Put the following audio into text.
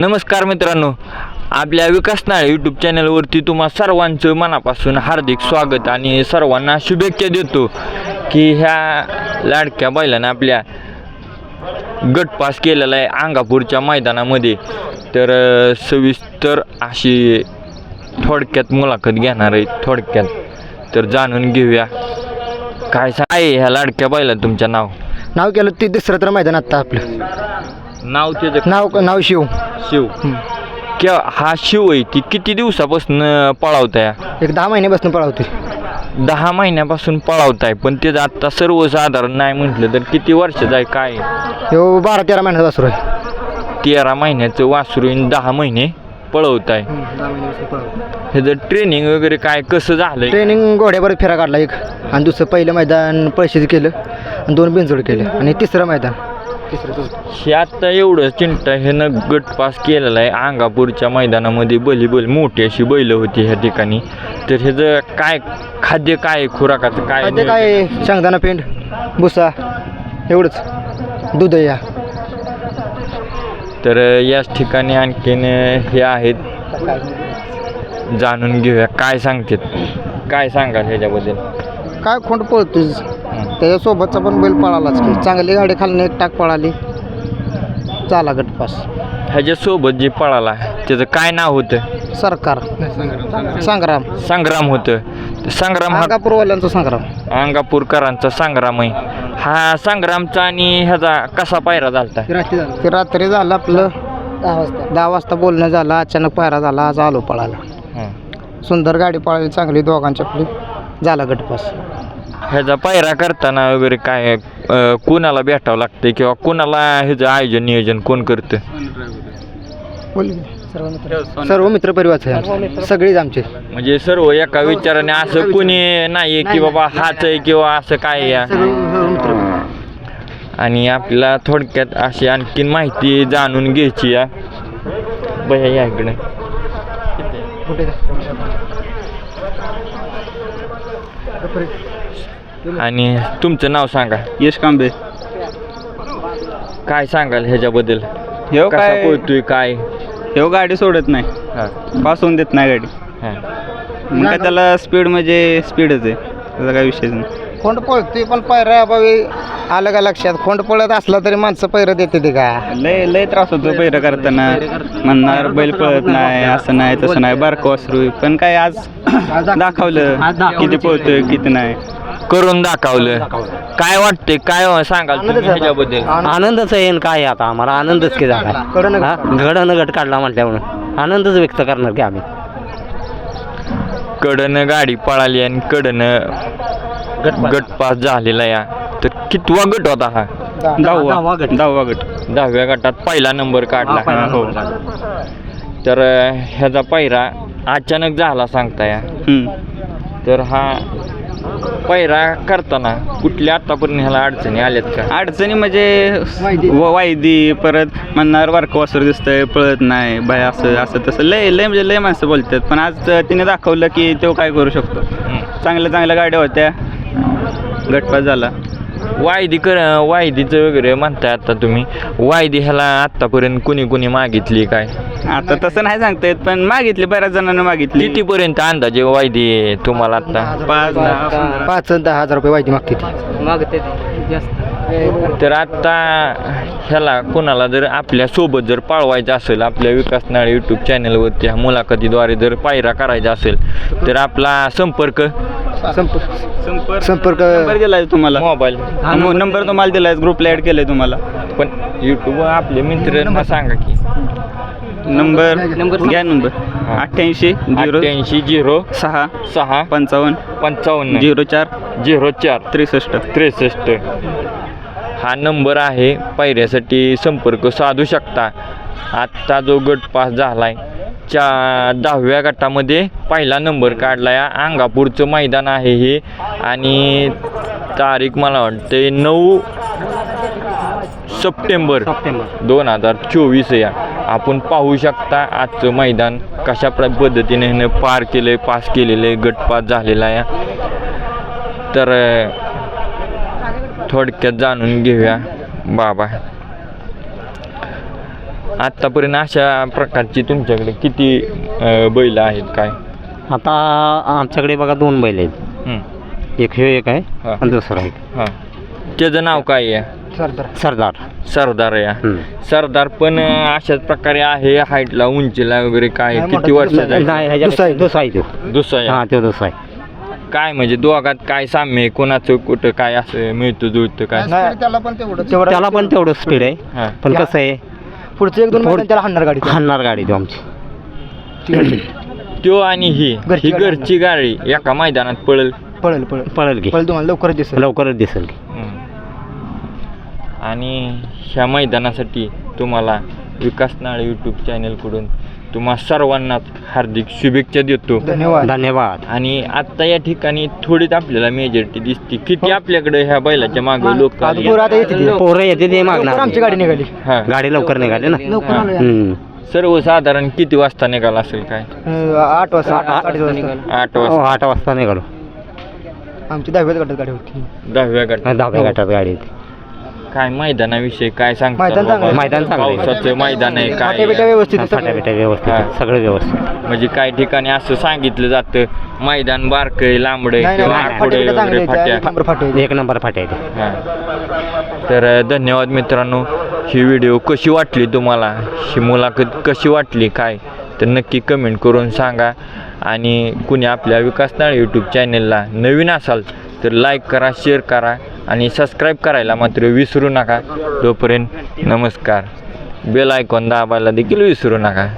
नमस्कार मित्रांनो आपल्या विकास नाळे यूट्यूब चॅनलवरती तुम्हा सर्वांचं मनापासून हार्दिक स्वागत आणि सर्वांना शुभेच्छा देतो की ह्या लाडक्या बैलानं आपल्या गटपास केलेला आहे अंगापूरच्या मैदानामध्ये. तर सविस्तर अशी थोडक्यात मुलाखत घेणार आहे थोडक्यात. तर जाणून घेऊया काय आहे ह्या लाडक्या बैला तुमचं नाव? नाव केलं ते दुसरं तर मैदान आत्ता आपलं. नाव त्याचं नाव नाव शिव. शिव. किंवा हा शिव आहे? ती किती दिवसापासून पळावताय? एक दहा महिन्यापासून पळावते दहा महिन्यापासून पळावताय पण त्याचं आत्ता सर्वसाधारण नाही म्हटलं तर किती वर्षाचं आहे काय आहे? हो बारा तेरा महिन्याचा वासरू आहे. तेरा महिन्याचं वासरू आणि दहा महिने पळवताय. ह्याचं ट्रेनिंग वगैरे काय कसं झालंय? ट्रेनिंग घोड्यावर फेरा काढला एक. आणि दुसरं पहिलं मैदान पैशाचं केलं आणि दोन बिनजोड केले. आणि तिसरं मैदान. हे आत्ता एवढं चिंता ह्यानं गट पास केलेला आहे. अंगापूरच्या मैदानामध्ये बैली बैल मोठी अशी बैल होती ह्या ठिकाणी. तर ह्याचं काय खाद्य काय खुराकाचं काय काय? ते काय शेंगदाणा पेंड भुसा एवढंच. दूध या. तर याच ठिकाणी आणखीन हे आहेत. जाणून घेऊया. काय सांगतात? काय सांगाल ह्याच्याबद्दल? काय खोंड पळतोय त्याच्यासोबतचा पण बैल पळालाच की. चांगली गाडी खालून एक टाक पळाली. झाला गटपास ह्याच्यासोबत जे पळाला त्याचं काय नाव होतं? सरकार. संग्राम. संग्राम होतं. संग्राम हा अंगापूरवाल्यांचा संग्राम. अंगापूरकरांचा संग्राम आहे हा संग्रामचा आणि ह्याचा कसा पायरा झालता? ते रात्री झालं. आपलं. दहा वाजता. दहा वाजता बोलणं झालं. अचानक पायरा झाला. आज आलो पळाला हं. सुंदर गाडी पळाली. चांगली दोघांच्या आपली झाला गटपास ह्याचा पायरा करताना वगैरे काय अं, कोणाला भेटावं लागतं किंवा कोणाला ह्याचं आयोजन नियोजन कोण करतं? सर्व मित्र परिवार आहे सगळीच आमचे. म्हणजे सर्व एका विचाराने असं कुणी नाही की बाबा हाच आहे किंवा असं काय आहे या? आणि आपल्याला थोडक्यात अशी आणखीन माहिती जाणून घ्यायची या. बया या इकडे. आणि तुमचं नाव सांगा. यश कांबे काय सांगाल ह्याच्याबद्दल? ह्यो कसा काय पोहतोय काय? ह्यो गाडी सोडत नाही. हा. पास होऊन देत नाही गाडी. हा. मग काय त्याला स्पीड म्हणजे स्पीडच आहे. त्याचा काय विषयच नाही. खोंड पळतोय पण पायऱ्या अभावी आलं का लक्षात? खोंड पळत असला तरी माणसं पैर देते ते का? लय लय त्रास होतो पहिरं करताना. म्हणणार बैल पळत नाही असं नाही तसं नाही बारकं वासरू. पण काय आज दाखवलं किती पळतोय किती नाही. करून दाखवलं. काय वाटतंय काय सांगाल तुम्ही ह्याच्याबद्दल? आनंदच आहे आणि काय आता? आम्हाला आनंदच की झाला. कडनं घडनं गट काढला म्हटल्यामुळं आनंदच व्यक्त करणार की आम्ही. कडनं गाडी पळाली आणि कडनं गटपास झालेला या. तर कितवा गट होता हा? दहावा. दहावा गट. दहाव्या गटात पहिला नंबर काढला हा. तर ह्याचा पायरा अचानक झाला सांगताय. हम्म. तर हा पायरा करताना कुठल्या आतापर्यंत ह्याला अडचणी आल्यात का? अडचणी म्हणजे व- वायदी परत म्हणणार बारकं वासरू दिसतंय पळत नाही बाय असं असं तसं. लय लय म्हणजे लय माणसं बोलतात. पण आज तिने दाखवलं की तो काय करू शकतो. चांगल्या चांगल्या गाड्या होत्या. गटपास झाला. वायदी कर वायदीचं वगैरे म्हणताय आता तुम्ही. वायदी ह्याला आतापर्यंत कुणी कुणी मागितली काय? आता तसं नाही सांगता येत पण मागितली बऱ्याच जणांना मागितली. कितीपर्यंत अंदाजे वायदी आहे तुम्हाला आता? पाच दहा. पाच दहा हजार रुपये माहिती मागते ती. तर आता ह्याला कोणाला जर आपल्यासोबत जर पाळवायचं असेल आपल्या विकास नाळे यूट्यूब चॅनलवरती ह्या मुलाखतीद्वारे जर पायरा करायचा असेल तर आपला संपर्क संपर्क. संपर्क. संपर्क. नंबर दिलाय तुम्हाला? मोबाईल. मो- नंबर तुम्हाला दिलाय ग्रुपला ऍड केलंय तुम्हाला. पण यूट्यूबवर आपले मित्रांना सांगा की. नंबर. घ्या नंबर. अठ्ठ्याऐंशी झिरो अठ्ठ्याऐंशी झिरो सहा सहा पंचावन्न पंचावन्न झिरो चार झिरो चार त्रेसष्ट. त्रेसष्ट. हा नंबर आहे पायऱ्यासाठी संपर्क साधू शकता. आत्ता जो गट पास झालाय च्या दहाव्या गटामध्ये पहिला नंबर काढला या अंगापूरचं मैदान आहे हे. आणि तारीख मला वाटते नऊ सप्टेंबर दोन हजार चोवीस या. आपण पाहू शकता आजचं मैदान कशा प्र पद्धतीने ह्यानं पार केलं आहे पास केलेलं आहे गटपास झालेला आहे. तर थोडक्यात जाणून घेऊया. बाबा. आत्तापर्यंत अशा प्रकारची तुमच्याकडे किती अ, बैल आहेत काय? आता आमच्याकडे बघा दोन बैल आहेत. हं, एक हे एक आहे हा. आणि दुसरा एक हां. त्याचं नाव काय आहे? सरदार. सरदार. हं. सरदार पण अ, अशाच प्रकारे आहे हाईटला उंचीला वगैरे काय? किती वर्षाचा आहे? नाही ह्याच्या दुसरा आहे. दुसरा आहे तो. दुसरा आहे. हां तो दुसरा आहे. काय म्हणजे दोघात काय साम्य आहे? कोणाचं कुठं काय असं मिळतं जुळतं काय? त्याला पण तेवढं त्याला पण तेवढं स्पीड आहे. हां. पण कसं आहे पुढचं एक दोन मैदान त्याला हाणणार गाडी हाणणार गाडी तो आमची. त्यो आणि ही. घरची ही गाडी घरची गाडी. एका मैदानात पळल. पळेल पळेल. पळेल की. पळेल तुम्हाला लवकरच दिसेल. लवकरच दिसेल की. आणि ह्या मैदानासाठी तुम्हाला विकास नाळे यूट्यूब चॅनलकडून तुम्हा सर्वांनाच हार्दिक शुभेच्छा देतो. धन्यवाद. धन्यवाद. आणि आता या ठिकाणी थोडीच आपल्याला मेजॉरिटी दिसते. किती आपल्याकडे ह्या बैलाच्या मागे लोक पोरं येते ती. मागणार आमची गाडी निघाली. हा. गाडी लवकर निघाली ना. हम्म. सर्वसाधारण किती वाजता निघाला असेल काय? अं, आठ वाजता. आ- आ- साडेसात वाजता. आठ हो, वाजता आठ वाजता निघालो. आमची दहाव्याच गटात गाडी होती. दहाव्या गटात. दहाव्या गटात गाडी येते. काय मैदानाविषयी काय सांगता मैदान चांगलं आहे. मैदान चांगलं आहे. पावसाचं मैदान आहे काय व्यवस्थित आहे फाट्या सगळं. बिट्या व्यवस्थित. सगळं व्यवस्थित म्हणजे काही ठिकाणी असं सांगितलं जातं मैदान बारकय लांबडे नाही किंवा नाही वगैरे आहेत. फाट्या नंबर फाटे आहेत. एक नंबर फाट्या हां तर अ, धन्यवाद मित्रांनो ही व्हिडिओ कशी वाटली तुम्हाला ही मुलाखत कशी वाटली काय तर नक्की कमेंट करून सांगा आणि कुणी आपल्या विकास नाळ यूट्यूब चॅनलला नवीन असाल तर लाईक करा शेअर करा आणि सबस्क्राईब करायला मात्र विसरू नका. तोपर्यंत नमस्कार. बेल आयकॉन दाबायला देखील विसरू नका.